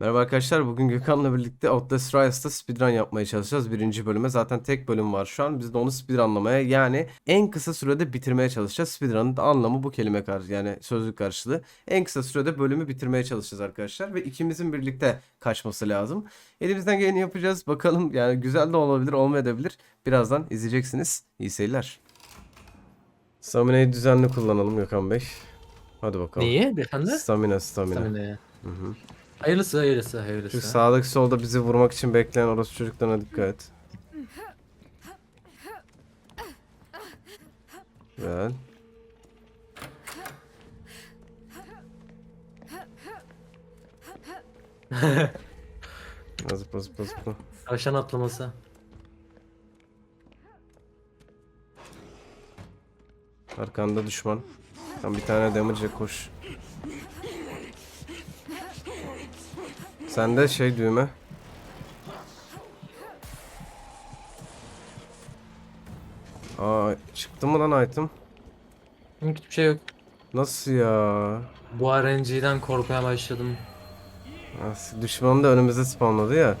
Merhaba arkadaşlar. Bugün Gökhan'la birlikte Outlast Rise'da speedrun yapmaya çalışacağız. Birinci bölüme. Zaten tek bölüm var şu an. Biz de onu speedrunlamaya yani en kısa sürede bitirmeye çalışacağız. Speedrun'ın da anlamı bu kelime karşı yani sözlük karşılığı. En kısa sürede bölümü bitirmeye çalışacağız arkadaşlar. Ve ikimizin birlikte kaçması lazım. Elimizden geleni yapacağız. Bakalım yani güzel de olabilir olmayabilir. Birazdan izleyeceksiniz. İyi seyirler. Stamina'yı düzenli kullanalım Gökhan Bey. Hadi bakalım. Neyi beyefendi? Stamina, stamina. Stamina'ya. Hı hı. Hayırlısı hayırlısı Şu hayırlısı. sağdaki solda bizi vurmak için bekleyen orası çocuklarına dikkat et. Güzel. Zıpla zıpla zıpla. Tavşan atlaması. Arkanda düşman. Tam bir tane damage koş. Sende şey düğme. Aa çıktı mı lan item? Hiçbir şey yok. Nasıl ya? Bu RNG'den korkmaya başladım. Nasıl? Düşman da önümüze spawnladı ya.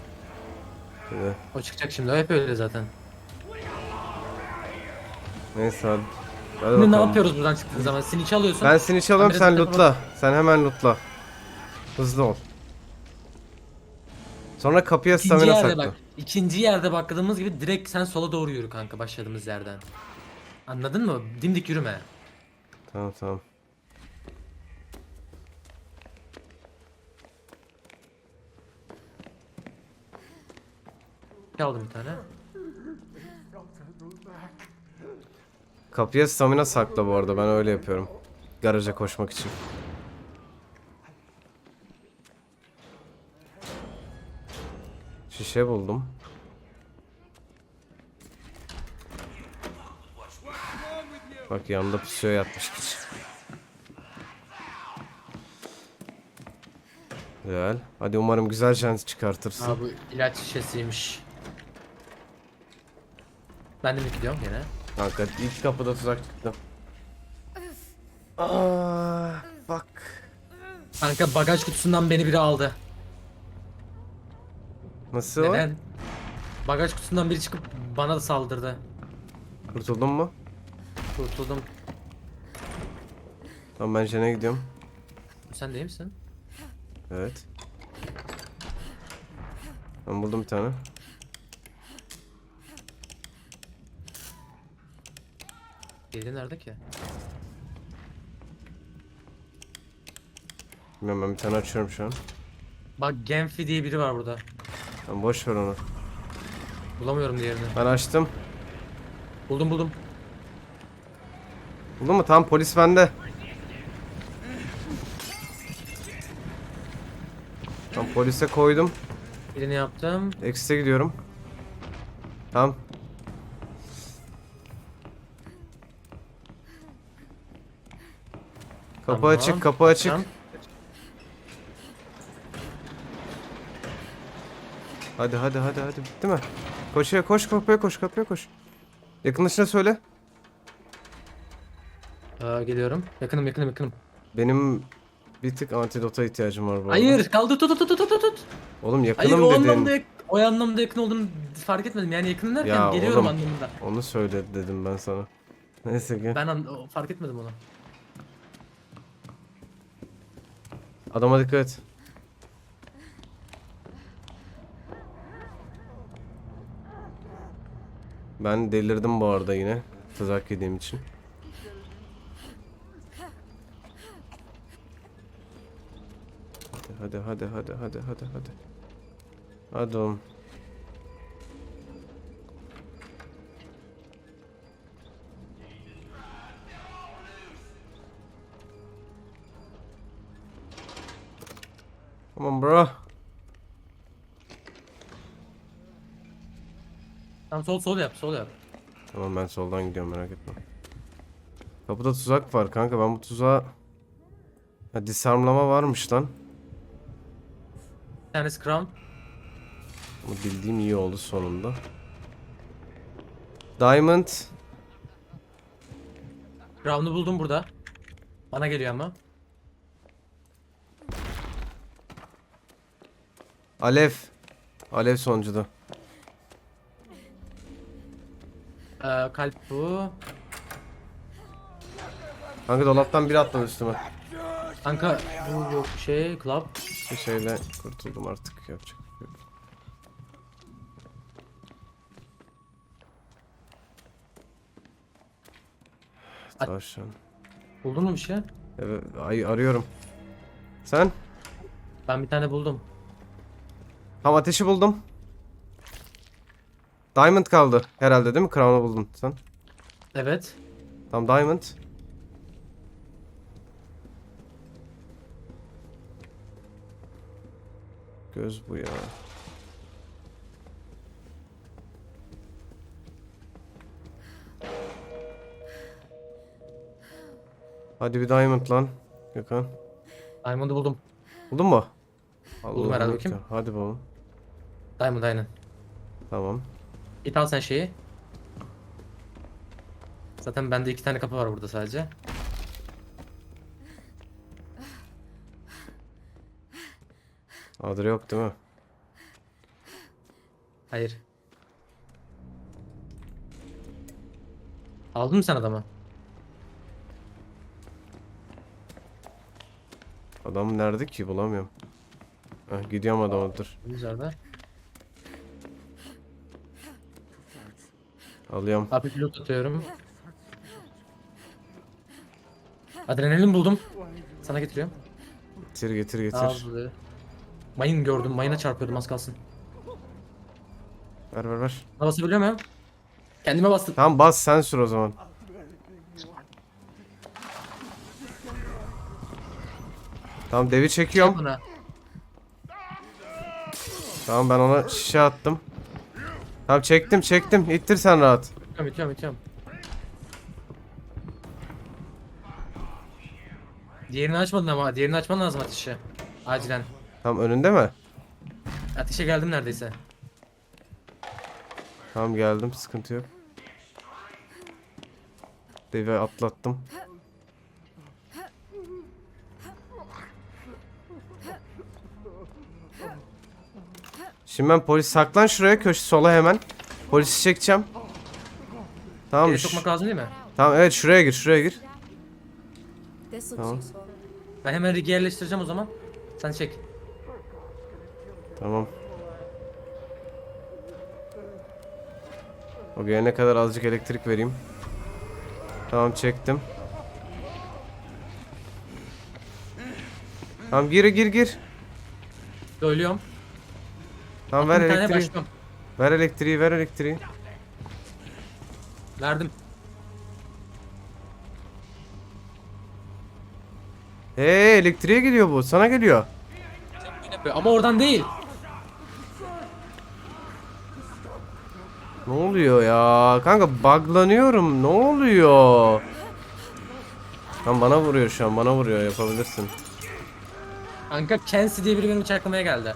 Şöyle. O çıkacak şimdi. Hep öyle zaten. Neyse hadi. Hadi Şimdi ne bakalım. yapıyoruz buradan çıktığın zaman? Seni çalıyorsun. Ben seni çalıyorum sen lootla. Sen hemen lootla. Hızlı ol. Sonra kapıya İkinci stamina yerde sakla. bak. İkinci yerde bakladığımız gibi direkt sen sola doğru yürü kanka başladığımız yerden. Anladın mı? Dimdik yürüme. Tamam tamam. Çaldım bir tane. Kapıya stamina sakla bu arada ben öyle yapıyorum. Garaja koşmak için. Şişe buldum. Bak yanında pusuya yatmış kişi. Güzel. Hadi umarım güzel şans çıkartırsın. Aa bu ilaç şişesiymiş. Ben de mi gidiyorum gene? Kanka ilk kapıda tuzak çıktı. Aa, bak. Kanka bagaj kutusundan beni biri aldı. Nasıl o? Neden? Bagaj kutusundan biri çıkıp bana da saldırdı. Kurtuldun mu? Kurtuldum. Tamam ben Jen'e gidiyorum. Sen değil misin? Evet. Ben buldum bir tane. Diğeri nerede ki? Bilmiyorum ben bir tane açıyorum şu an. Bak Genfi diye biri var burada. Tamam boş ver onu. Bulamıyorum diğerini. Ben açtım. Buldum buldum. Buldun mu? Tamam polis bende. Tamam polise koydum. Birini yaptım. Exit'e gidiyorum. Tamam. Kapı Tamam. açık, kapı açık. Tamam. Hadi hadi hadi hadi bitti mi? Koş ya koş kapıya koş kapıya koş. Yakınlaşına söyle. Aa, geliyorum. Yakınım yakınım yakınım. Benim bir tık antidota ihtiyacım var bu arada. Hayır kaldı tut tut tut tut tut. Oğlum Hayır yakınım o dedin. anlamda yak- o anlamda yakın olduğunu fark etmedim. Yani yakınım derken Ya geliyorum oğlum. anlamında. Onu söyle dedim ben sana. Neyse ki. Ben an- o- fark etmedim onu. Adama dikkat et. Ben delirdim bu arada yine. Tuzak yediğim için. Hadi hadi hadi hadi hadi hadi. Hadi oğlum. Come on bro. Tamam sol sol yap sol yap. Tamam ben soldan gidiyorum merak etme. Kapıda tuzak var kanka ben bu tuzağa... Ha disarmlama varmış lan. Bir tanesi crown. Bunu bildiğim iyi oldu sonunda. Diamond. Crown'u buldum burada. Bana geliyor ama. Alev. Alev sonuncudu. Ee, kalp bu. Kanka dolaptan biri atladı üstüme. Kanka bu yok şey club. Bir şeyle kurtuldum artık yapacak. bir şey yok. At- Tavşan. Buldun mu bir şey? Evet, ay arıyorum. Sen? Ben bir tane buldum. Tam ateşi buldum. Diamond kaldı herhalde değil mi? Crown'u buldun sen. Evet. Tam diamond. Göz bu ya. Hadi bir diamond lan. Gökhan. Diamond'ı buldum. Buldun mu? Buldum herhalde, bakayım. Hadi bakalım. Diamond aynen. Tamam. Git al sen şeyi. Zaten bende iki tane kapı var burada sadece. Adre yok değil mi? Hayır. Aldın mı sen adamı? Adam nerede ki? Bulamıyorum. Heh, gidiyorum adama dur. Güzel Alıyorum. Abi pilot atıyorum. Adrenalin buldum. Sana getiriyorum. Getir getir getir. Ağzı. Mayın gördüm. Mayına çarpıyordum az kalsın. Ver ver ver. Buna basabiliyor muyum? Kendime bastım. Tamam bas sen sür o zaman. Tamam devi çekiyorum. Buna. Tamam ben ona şişe attım. Tamam çektim çektim. İttir sen rahat. İtiyorum itiyorum itiyorum. Diğerini açmadın ama. Diğerini açman lazım ateşi. Acilen. Tamam önünde mi? Ateşe geldim neredeyse. Tamam geldim sıkıntı yok. Devi atlattım. Şimdi ben polis saklan şuraya köşe sola hemen. Polisi çekeceğim. Tamam. Geri sokmak lazım değil mi? Tamam evet şuraya gir şuraya gir. Tamam. Ben hemen rigi yerleştireceğim o zaman. Sen çek. Tamam. O gelene kadar azıcık elektrik vereyim. Tamam çektim. Tamam gir gir gir. Söylüyorum. Tamam ver tane elektriği. başlıyorum. Ver elektriği ver elektriği. Verdim. Hey elektriğe geliyor bu. Sana geliyor. Ama oradan değil. Ne oluyor ya? Kanka buglanıyorum. Ne oluyor? Lan bana vuruyor şu an. Bana vuruyor. Yapabilirsin. Kanka Kensi diye biri beni bıçaklamaya geldi.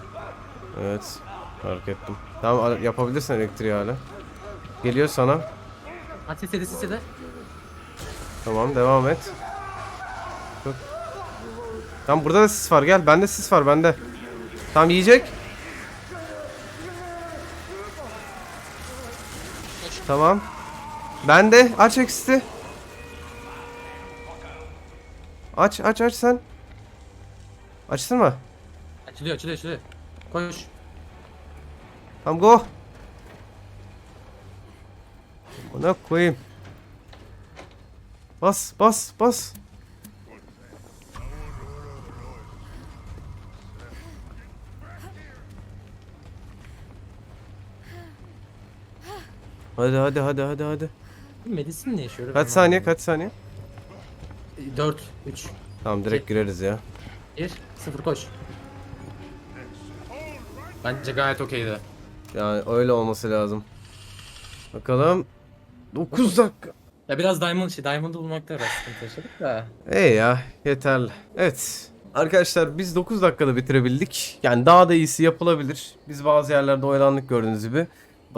Evet. Fark ettim. Tamam yapabilirsin elektriği hala. Geliyor sana. At sesede sesede. Tamam devam et. Çok. Tamam burada da sis var gel. Bende sis var bende. Tamam yiyecek. Tamam. Bende aç eksisti. Aç aç aç sen. Açtın mı? Açılıyor açılıyor açılıyor. Koş. Tamam go. Ona koyayım. Bas bas bas. Hadi hadi hadi hadi hadi. Medisin ne yaşıyor? Kaç saniye kaç saniye? 4, 3, Tamam direkt gireriz ya. 1, 0 koş. Bence gayet okeydi. Yani öyle olması lazım. Bakalım. 9 dakika. Ya biraz diamond şey diamond'ı bulmakta biraz sıkıntı yaşadık da. İyi ya yeterli. Evet. Arkadaşlar biz 9 dakikada bitirebildik. Yani daha da iyisi yapılabilir. Biz bazı yerlerde oyalandık gördüğünüz gibi.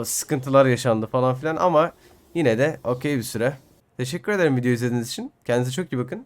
Sıkıntılar yaşandı falan filan ama yine de okey bir süre. Teşekkür ederim video izlediğiniz için. Kendinize çok iyi bakın.